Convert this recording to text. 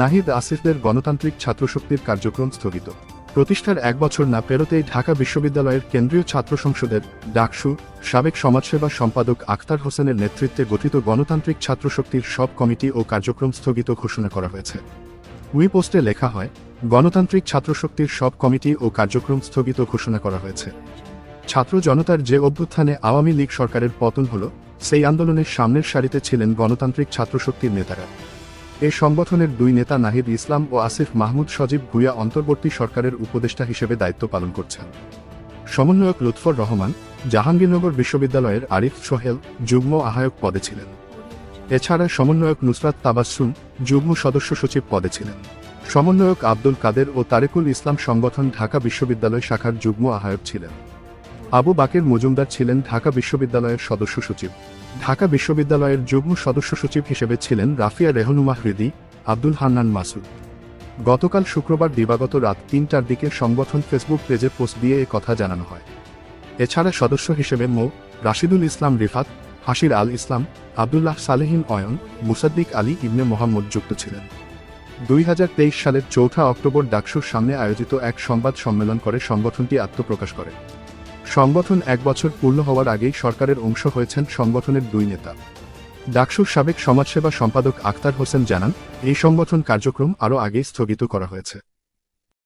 নাহিদ আসিফদের গণতান্ত্রিক ছাত্রশক্তির কার্যক্রম স্থগিত। প্রতিষ্ঠার এক বছর না পেরোতেই ঢাকা বিশ্ববিদ্যালয়ের কেন্দ্রীয় ছাত্র সংসদের ডাকসু, সাবেক সমাজসেবা সম্পাদক আখতার হোসেনের নেতৃত্বে গঠিত গণতান্ত্রিক ছাত্রশক্তির সব কমিটি ও কার্যক্রম স্থগিত ঘোষণা করা হয়েছে। উই পোস্টে লেখা হয়, গণতান্ত্রিক ছাত্রশক্তির সব কমিটি ও কার্যক্রম স্থগিত ঘোষণা করা হয়েছে। ছাত্র জনতার যে অভ্যুত্থানে আওয়ামী লীগ সরকারের পতন হল, সেই আন্দোলনের সামনের সারিতে ছিলেন গণতান্ত্রিক ছাত্রশক্তির নেতারা। এ সংগঠনের দুই নেতা নাহিদ ইসলাম ও আসিফ মাহমুদ সজীব ভুইয়া অন্তর্বর্তী সরকারের উপদেষ্টা হিসেবে দায়িত্ব পালন করছেন। সমন্বয়ক লুৎফর রহমান জাহাঙ্গীরনগর বিশ্ববিদ্যালয়ের আরিফ সোহেল যুগ্ম আহ্বায়ক পদে ছিলেন। এছাড়া সমন্বয়ক নুসরাত তাবাসসুম যুগ্ম সদস্য সচিব পদে ছিলেন। সমন্বয়ক আব্দুল কাদের ও তারেকুল ইসলাম সংগঠন ঢাকা বিশ্ববিদ্যালয় শাখার যুগ্ম আহ্বায়ক ছিলেন। আবু বাকের মজুমদার ছিলেন ঢাকা বিশ্ববিদ্যালয়ের সদস্য সচিব। ঢাকা বিশ্ববিদ্যালয়ের যুগ্ম সদস্য সচিব হিসেবে ছিলেন রাফিয়া রেহনুমা হৃদি, আব্দুল হান্নান মাসুদ। গতকাল শুক্রবার দিবাগত রাত তিনটার দিকে সংগঠন ফেসবুক পেজে পোস্ট দিয়ে এ কথা জানানো হয়। এছাড়া সদস্য হিসেবে মো. রাশিদুল ইসলাম রিফাত হাসির আল ইসলাম, আবদুল্লাহ সালেহিন অয়ন, মুসাদ্দিক আলী ইবনে মোহাম্মদ যুক্ত ছিলেন। দুই হাজার তেইশ সালের চৌঠা অক্টোবর ডাকসুর সামনে আয়োজিত এক সংবাদ সম্মেলন করে সংগঠনটি আত্মপ্রকাশ করে। সংগঠন এক বছর পূর্ণ হওয়ার আগেই সরকারের অংশ হয়েছেন সংগঠনের দুই নেতা। ডাকসুর সাবেক সমাজসেবা সম্পাদক আক্তার হোসেন জানান, এই সংগঠন কার্যক্রম আরও আগেই স্থগিত করা হয়েছে।